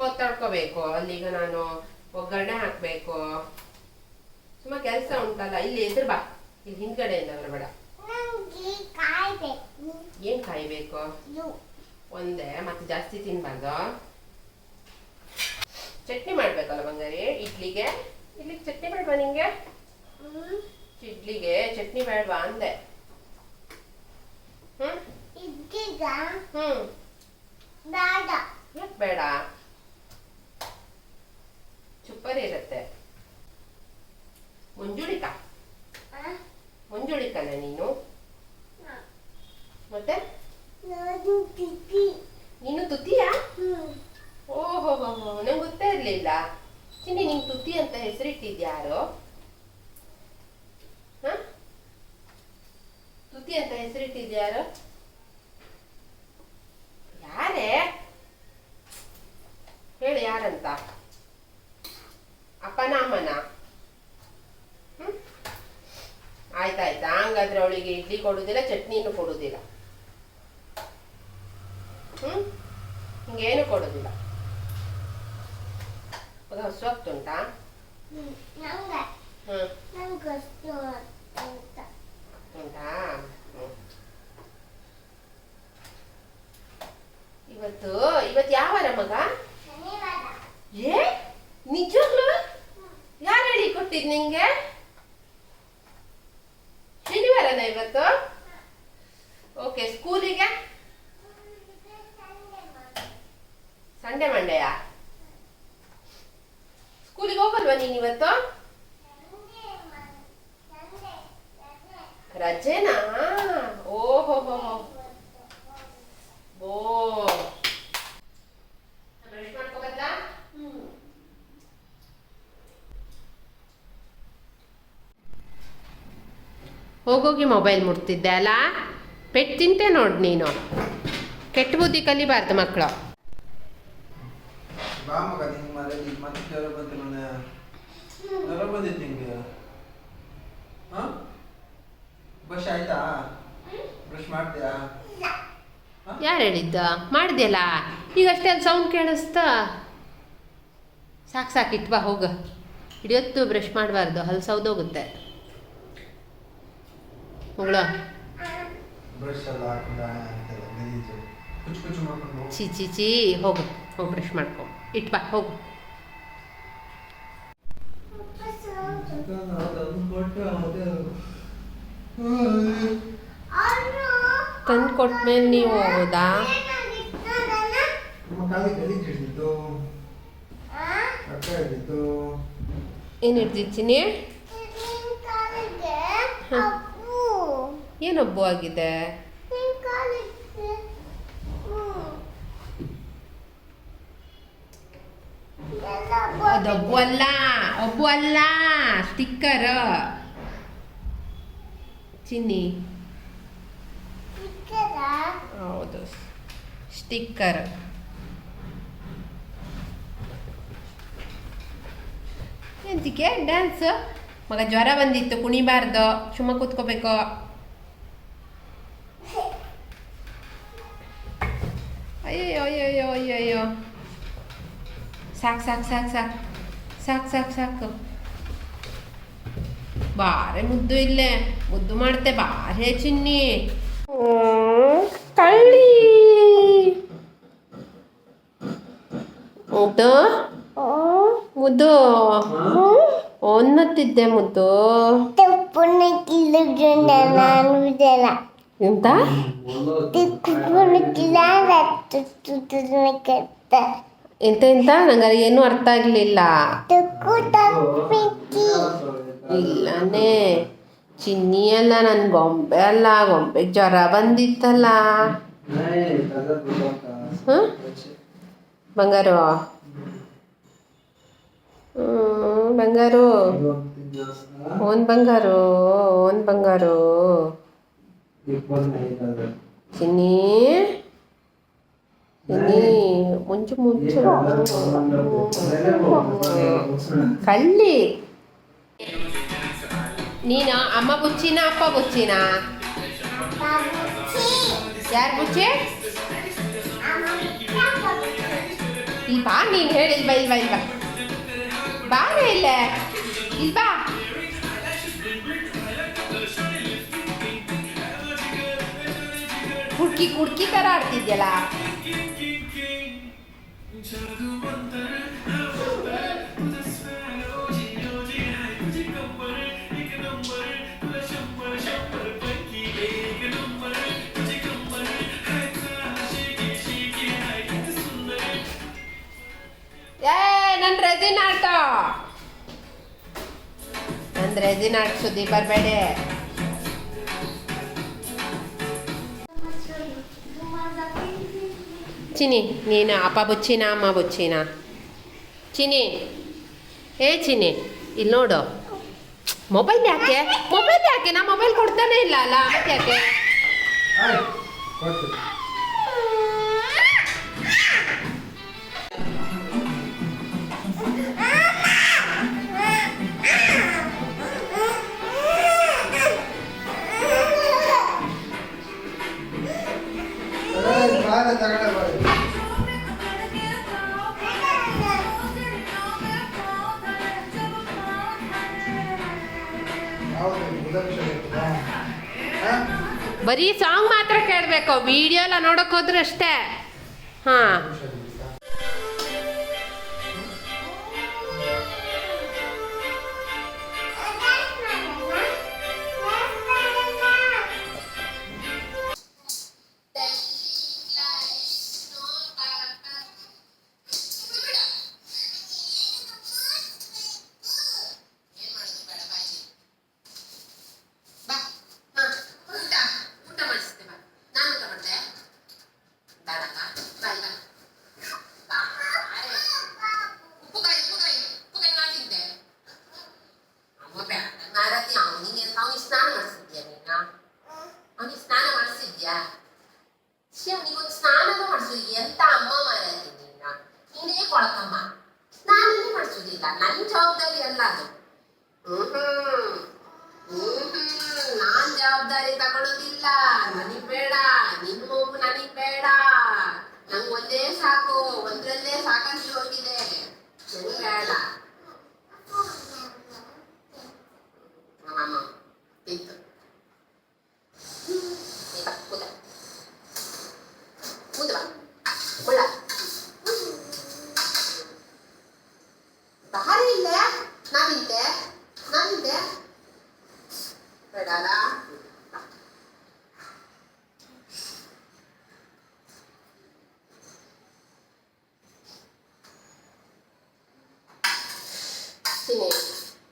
ಸ್ವಲ್ಪ ತಡ್ಕೋಬೇಕು ಅಲ್ಲಿಗ ನಾನು ಒಗ್ಗರಣೆ ಹಾಕ್ಬೇಕು. ಸುಮ್ಮ ಕೆಲಸ ಉಂಟಲ್ಲ ಇಲ್ಲಿ ಎದುರು ಬಾ. ಇಲ್ಲಿ ಹಿಂದ್ಗಡೆಯಿಂದ ಬರಬೇಡ ಏನ್ ಕಾಯ್ಬೇಕು? ಒಂದೇ ಮತ್ತೆ ಜಾಸ್ತಿ ತಿನ್ಬಾರ್ದು. ಚಟ್ನಿ ಮಾಡ್ಬೇಕಲ್ಲ ಬಂಗಾರಿ? ಇಡ್ಲಿಗೆ? ಇಡ್ಲಿಗೆ ಚಟ್ನಿ ಬೇಡವಾ ನಿಂಗೆ. ಇಡ್ಲಿಗೆ ಚಟ್ನಿ ಬೇಡವಾ ಅಂದೆ. ಹ್ಮ್? ಹ್ಮ್. ಬೇಡ? ಚುಪ್ಪರಿ ಇರುತ್ತೆ. ಮುಂಜುಳಿಕ. ಆ? ಮುಂಜುಳಿಕನ ನೀನು? ಮತ್ತೆ? ನಾನು ತುತಿಯಾ ಹ್ಮ್. ಓಹೋ ನಂಗೆ ಗೊತ್ತೇ ಇರ್ಲಿಲ್ಲ. ಚಿನ್ನಿ ನಿಂಗೆ ತುತಿ ಅಂತ ಹೆಸರಿಟ್ಟಿದ್ಯಾರು ಹ? ತುತಿ ಅಂತ ಹೆಸರಿಟ್ಟಿದ್ಯಾರು ಕೊಡುದಿಲ್ಲ ಚಟ್ನಿನೂ ಕೊಡುದಿಲ್ಲ ಹ್ಮ್? ಹಿಂಗೇನು ಕೊಡುದಿಲ್ಲ ಹಸುವಾಗ್ತುಂಟಾ ಉಂಟಾ. ಇವತ್ತು ಇವತ್ತು ಯಾವ ಮಗ ಏ ನಿಜವಾಗ್ಲು? ಯಾರು ಹೇಳಿ ಕೊಟ್ಟಿದ್ ನಿಂಗೆ? ಶನಿವಾರನ ಇವತ್ತು? ಓಕೆ ಸ್ಕೂಲಿಗೆ? ಸಂಡೆ ಮಂಡೆಯ ಸ್ಕೂಲಿಗೆ ಹೋಗಲ್ವಾ ನೀನ್ ಇವತ್ತು? ರಜೆನಾ? ಓಹೋ ಓ ಬ್ರಷ್ ಮಾಡ್ಕೊಬತ್ತಾ ಹೋಗೋಗಿ ಮೊಬೈಲ್ ಮುಟ್ತಿದ್ದೆ ಅಲ್ಲ? ಪೆಟ್ಟು ತಿಂತೆ ನೋಡು ನೀನು. ಕೆಟ್ಟ ಬುದ್ಧಿ ಕಲಿಬಾರ್ದು ಮಕ್ಕಳು ಬ್ರಷ್ ಆಯ್ತಾ? ಬ್ರಷ್ ಮಾಡ್ತೀಯಾ? ಯಾರು ಹೇಳಿದ್ದ? ಮಾಡಿದ್ಯಲ್ಲ? ಈಗ ಅಲ್ಲಿ ಸೌಂಡ್ ಕೇಳಿಸ್ತಾ. ಸಾಕು ಸಾಕು ಇಟ್ಟು ಬಾ ಹೋಗು. ಹಿಡಿಯೊತ್ತು ಬ್ರಷ್ ಮಾಡಬಾರ್ದು ಹಲ್ಲು ಮಾಡ್ಕೊಂಡು ಚಿ ಚಿ ಚಿ ಹೋಗು. ಹೋಗಿ ಬ್ರಷ್ ಮಾಡ್ಕೊ. ಇಟ್ಟು ಬಾ ಹೋಗು. ತಂದು ಕೊಟ್ಮೇಲೆ ನೀವು ಹೋಗೋದಾ? ಏನು ಹಿಡ್ದಿತ್ತೀನಿ ಏನು ಹಬ್ಬು ಆಗಿದೆ? ಅದು ಹಬ್ಬು ಅಲ್ಲ ಹಬ್ಬು ಅಲ್ಲ ಸ್ಟಿಕ್ಕರ್ ಚಿನ್ನಿ. ಹೌದು ಸ್ಟಿಕ್ಕರ್ ಎಂತಿಕೆ ಡ್ಯಾನ್ಸ್ ಮಗ ಜ್ವರ ಬಂದಿತ್ತು ಕುಣಿಬಾರ್ದು ಸುಮ್ಮ ಕೂತ್ಕೋಬೇಕು. ಅಯ್ಯಯ್ಯೋ oj, oj. ಸಾಕು ಸಾಕು ಸಾಕು ಸಾಕ್ ಸಾಕು ಸಾಕು ಸಾಕು ಬಾರೆ ಮುದ್ದು ಇಲ್ಲೇ. ಮುದ್ದು ಮಾಡ್ತೆ ಬಾರೆ ಚಿನ್ನಿ. ಕಳ್ಳಿ. ಮುದ್ದು. ಮುದ್ದು. ಒನ್ನತ್ತಿದ್ದೆ ಮುದ್ದು. ಎಂತ? ಎಂತ ಎಂತ ನಂಗೆ ಏನೂ ಅರ್ಥ ಆಗಲಿಲ್ಲ. ಇಲ್ಲನೇ, ಚಿನ್ನಿ ಅಲ್ಲ ನನ್ನ ಗೊಂಬೆ ಅಲ್ಲ, ಗೊಂಬೆ ಜ್ವರ ಬಂದಿತ್ತಲ್ಲ. ಹಾಂ? ಬಂಗಾರು? ಬಂಗಾರು. ಓನ್ ಬಂಗಾರು ಓನ್ ಬಂಗಾರು. ಚಿನ್ನಿ ಚಿನ್ನಿ ಮುಂಚು ಮುಂಚು ಕಳ್ಳಿ ನೀನು ಅಮ್ಮ ಬುಚ್ಚಿನ ಅಪ್ಪ ಬುಚ್ಚಿನ ಯಾರು ಬುಚ್ಚಿ ಇಲ್ಲಿ ಬಾ ನೀನು ಹೇಳಿ ಇಲ್ವಾ ಇಲ್ವಾ ಇಲ್ವಾ ಬಾರೆ ಇಲ್ಲೇ ಇಲ್ಲಿ ಬಾ ಹುಡ್ಕಿ ತರ ಆಡ್ತಿದ್ಯಲ್ಲ ಅಂದ್ರೆ ಆಟ ಸುದ್ದಿ ಬರಬೇಡಿ ಚಿನಿ ನೀನು, ಅಪ್ಪ ಬುಚ್ಚಿನ, ಅಮ್ಮ ಬುಚ್ಚಿನ? ಚಿನಿ ಏ ಚಿನಿ ಇಲ್ಲಿ ನೋಡು. ಮೊಬೈಲ್ ಯಾಕೆ? ಮೊಬೈಲ್ ಯಾಕೆ? ನಾ ಮೊಬೈಲ್ ಕೊಡ್ತಾನೆ ಇಲ್ಲ ಅಲ್ಲ. ಯಾಕೆ? ಬರೀ ಸಾಂಗ್ ಮಾತ್ರ ಕೇಳಬೇಕು. ವಿಡಿಯೋ ಎಲ್ಲ ನೋಡಕ್ ಹೋದ್ರೆ ಅಷ್ಟೇ. ಹಾಂ. ಸ್ನಾನನೂ ಮಾಡಿಸೋದು ಎಂತ ಅಮ್ಮ ಮಾರಾತಿ ನೀನು ನೀನೇ ಕೊಳಕಮ್ಮ ಸ್ನಾನನೇ ಮಾಡಿಸೋದಿಲ್ಲ ನನ್ನ ಜವಾಬ್ದಾರಿ ಅಲ್ಲ ಅದು. ಹ್ಮ್ ನಾನ್ ಜವಾಬ್ದಾರಿ ತಗೊಳ್ಳೋದಿಲ್ಲ ನನಗ್ ಬೇಡ. ನಿನ್ ಮಗು ನನಗ್ ಬೇಡ. ನಂಗ್ ಒಂದೇ ಸಾಕು. ಒಂದ್ರಲ್ಲೇ ಸಾಕಾಗಿ ಹೋಗಿದೆ. ನನಗ್ ಬೇಡ. ನಮ್ಮಮ್ಮ ತಿಂತು ಈಗ ಕೂದ ಕೂದ ಬಾ ಕುಳ್ಳ ಬಾರಿ ಇಲ್ಲ ನಾ ತಿಂತೆ ನಾ ತಿಂತೆ ಬೇಡಲ್ಲ ತಿನ್ನಿ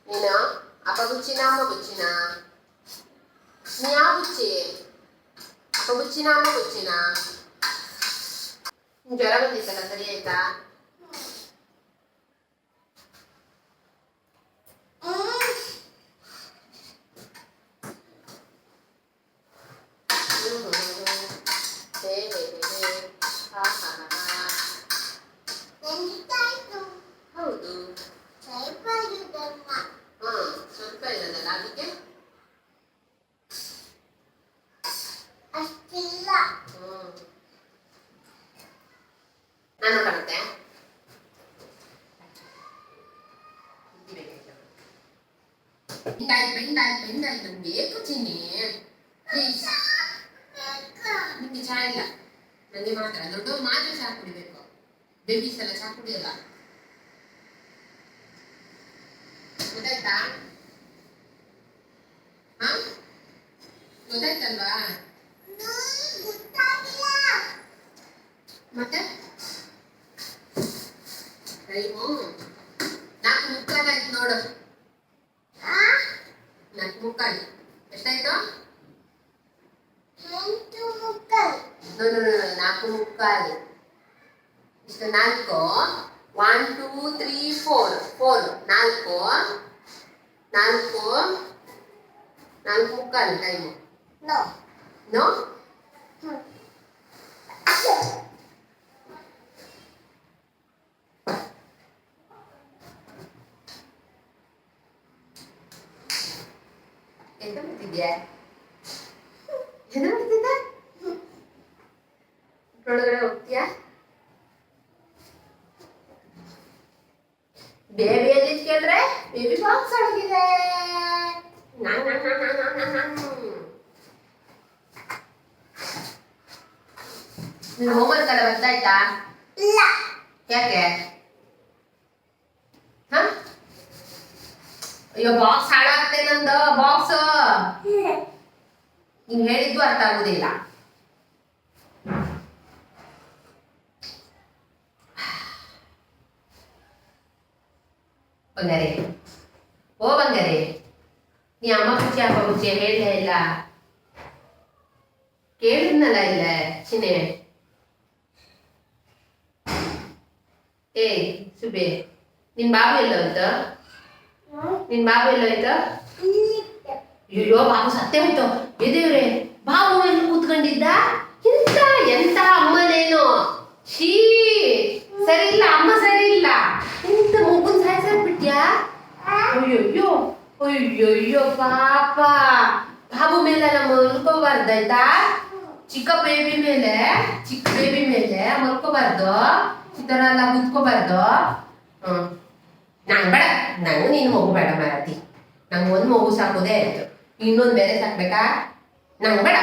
ನೀನು ಅಪ್ಪ ಬುಚ್ಚಿನ ಅಮ್ಮ ಬುಚ್ಚಿನ ನೀ ಯಾವ ಬುಚ್ಚಿ ಅಪ್ಪ ಬುಚ್ಚಿನ ಅಮ್ಮ ಬುಚ್ಚಿನ ನಿಂಗ್ ಜ್ವರ ಬಂದಿತ್ತಲ್ಲ ಸರಿ ಆಯ್ತಾ ಬೆಂಡಾಯ್ತು ಬೆಂಡಾಯ್ತು ಬೆಂಡಾಯ್ತು ಬೇಕು ಚಿನ್ನಿ ಪ್ಲೀಸ್ ನಿಮಗೆ ಚಹಾ ಇಲ್ಲ ನನಗೆ ಮಾತ್ರ ದೊಡ್ಡವ್ರು ಮಾತ್ರ ಚಹಾ ಕುಡಿಬೇಕು ಬೇಬೀಸ್ ಎಲ್ಲ ಕುಡಿಯಲ್ಲ ಗೊತ್ತಾಯ್ತಾ ಹಾ ಗೊತ್ತಾಯ್ತಲ್ವಾ ಮತ್ತೆ ಟೈಮು ನಾಲ್ಕು ಮುಕ್ಕಾಲಾಯ್ತು ನೋಡು ನಾಲ್ಕು ಮುಕ್ಕಾಲು ಎಷ್ಟಾಯ್ತು? ನಾಲ್ಕು ಮುಕ್ಕಾಲು ಇಷ್ಟು ನಾಲ್ಕು. One two three four four ನಾಲ್ಕು. ನಾಲ್ಕು. ನಾಲ್ಕು ಮುಕ್ಕಾಲು ಟೈಮು ನೋ ನೋ ಎಂತ ಮಾಡ್ತಿದ್ಯಾ ಎಂತ ಮಾಡ್ತಿದ್ದ ಒಳಗಡೆ ಹೋಗ್ತೀಯಾ? ಬೇಬಿ ಎಲ್ಲಿ ಕೇಳಿದ್ರೆ ಬೇಬಿ ಬಾಕ್ಸ್ ಒಳಗಿದೆ. ನೀನು ಹೋಮ್ವರ್ಕ್ ಎಲ್ಲ ಬರ್ತಾಯ್ತಾ ಇಲ್ಲ. ಯಾಕೆ? ಹ? ಅಯ್ಯೋ ಬಾಕ್ಸ್ ಹಾಳಾಗ್ತೆ ನಂದು ಬಾಕ್ಸ್ ನೀನ್ ಹೇಳಿದ್ದು ಅರ್ಥ ಆಗುದಿಲ್ಲ ಬಂಗಾರಿ, ಓ ಬಂಗಾರಿ, ನೀ ಅಮ್ಮ ಪೂಜೆ ಅಪ್ಪ ಪೂಜೆ ಹೇಳ್ಲೇ ಇಲ್ಲ. ಕೇಳಿದ್ನಲ್ಲ ಇಲ್ಲ ಚಿನೆ ಏಯ್ ಸುಬೆ ನಿನ್ ಬಾಬು ಎಲ್ಲ ಹೋಯ್ತು ನಿನ್ ಬಾಬು ಎಲ್ಲ ಇಲ್ಲಿತ್ತು ಅಯ್ಯೋ ಬಾಬು ಸತ್ತೇ ಹೋಯ್ತು. ಎದೇವ್ರೆ ಬಾಬು ಎಲ್ಲಿ ಕೂತ್ಕೊಂಡಿದ್ದ? ಎಂತ ಎಂತ ಅಮ್ಮನೇನು? ಶೀ ಸರಿ ಇಲ್ಲ ಅಮ್ಮ ಸರಿ ಇಲ್ಲ. ಎಂತ ಮಗುನ್ ಸಾಯ್ಸಾಕ್ಬಿಟ್ಯಾ ಅಯ್ಯೋ ಅಯ್ಯೋ ಪಾಪ. ಬಾಬು ಮೇಲೆಲ್ಲ ಮಲ್ಕೋಬಾರ್ದಾಯ್ತಾ? ಚಿಕ್ಕ ಬೇಬಿ ಮೇಲೆ ಚಿಕ್ಕ ಬೇಬಿ ಮೇಲೆ ಮಲ್ಕೋಬಾರ್ದು? ಈ ತರ ಎಲ್ಲ ಕುತ್ಕೋಬಾರ್ದು ಹ್ಮ್. ನಂಗೆ ಬೇಡ. ನಂಗೆ ನೀನು ಮಗು ಬೇಡ ಮಾರತಿ. ನಂಗೆ ಒಂದು ಮಗು ಸಾಕೋದೇ ಆಯ್ತು. ಇನ್ನೊಂದು ಬೇರೆ ಸಾಕ್ಬೇಕಾ? ನಂಗೆ ಬೇಡ.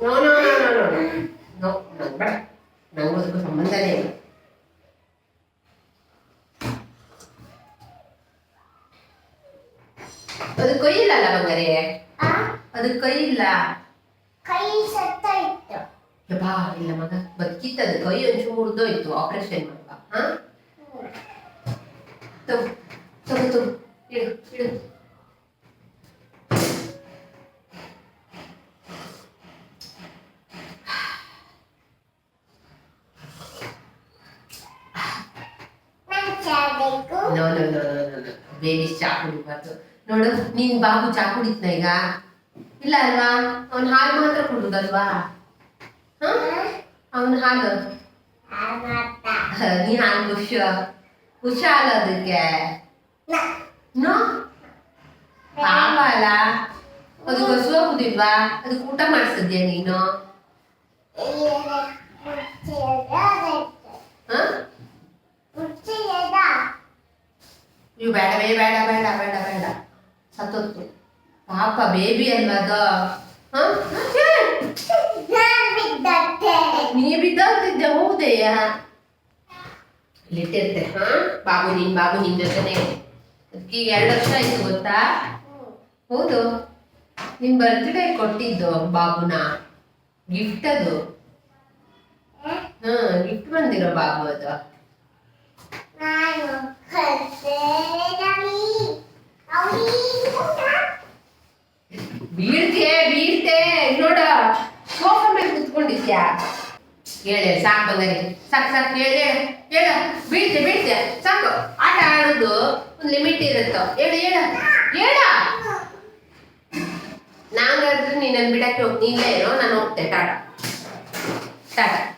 No no no no no no. ನಂಗೆ ಬೇಡ. ನಂಗೂ ಅದಕ್ಕೂ ಸಂಬಂಧನೇ ಇಲ್ಲ. ಅದು ಕೈ ಇಲ್ಲ ಅಲ್ಲ ಬಂಗಾರಿ ಅದು ಕೈ ಇಲ್ಲ. ಕೈ ಸತ್ತ ಇತ್ತು. ಬಾ ಇಲ್ಲ ಮಗ. ಬದುಕಿತ್ತದು. ಕೈ ಒಂಚೂರು ಮುರಿದೋಯ್ತು. ಆಪರೇಷನ್ ಮಾಡುವ ಹಾ ತಗೋ ತಗೋ ತಗೋ ಇಡು ಇಡು ನಂಗೆ ಚಾ ಬೇಕು no no no no no no baby ಚಾ ಕುಡಿಬಾರ್ದು ನೋಡು, ನೀನ್ ಬಾಬು ಚಾ ಕುಡಿತ್ನ ಈಗ ಇಲ್ಲ ಅಲ್ವಾ? ಅವನ್ ಹಾಲು ಮಾತ್ರ ಕುಡುದಲ್ವಾ? ಹಾ? ಅವನ ಹಾಲು? ಮಾತ ನೀ ಹಾಲು ಖುಷ. ಖುಷ ಅಲ್ಲ ಅದಕ್ಕೆ. ನೋ? ಪಾಪ ಅಲ್ಲ. ಅದು ಕಸು ಹೋಗುದಿಲ್ವಾ ಅದಕ್ಕೆ ಊಟ ಮಾಡಿಸಿದ್ಯಾ ನೀನು? ಹಾ? ಇವು ಬೇಡವೇ ಬೇಡ ಬೇಡ ಬೇಡ ಬೇಡ ಸತ್ತೋತ್ತು ಪಾಪ ಬೇಬಿ ಅನ್ನದ ನೀ ಬಿದ್ದೋಗ್ತಿದ್ದೆ ಹೌದೇಯ ಇಲ್ಲಿಟ್ಟಿರ್ತೆ ಹಾ? ಬಾಬು ನಿನ್ ಬಾಬು ನಿನ್ ಜೊತೆನೆ ಅದಕ್ಕೆ ಎರಡು ವರ್ಷ ಆಯ್ತು ಗೊತ್ತಾ? ಹೌದು. ನಿನ್ ಬರ್ತ್ಡೇ ಕೊಟ್ಟಿದ್ದು ಬಾಬುನ. ಗಿಫ್ಟ್ ಅದು. ಹಾ ಗಿಫ್ಟ್ ಬಂದಿರೋ ಬಾಬು ಅದು. ಬೀಳ್ತೆ? ಬೀಳ್ತೆ ನೋಡ. ಸೋಫಾ ಮೇಲೆ ಕುತ್ಕೊಂಡಿದ್ಯಾ? ಹೇಳಿ ಸಾಕು ಬಂಗಾರಿ. ಸಾಕು ಸಾಕು, ಹೇಳಿ, ಹೇಳು ಬೀಳ್ತೆ ಬೀಳ್ತೆ ಸಾಕು. ಆಟ ಆಡೋದು ಒಂದು ಲಿಮಿಟ್ ಇರುತ್ತೋ? ಹೇಳು, ಹೇಳ ಹೇಳ. ನಾಂಗಾದ್ರೆ ನೀನು ನನ್ನ ಬಿಡಕ್ಕೆ ಹೋಗಿ ನೀನೇ ಇರೋ, ನಾನು ಹೋಗ್ತೆ ಟಾಟಾ. ಟಾಟಾ.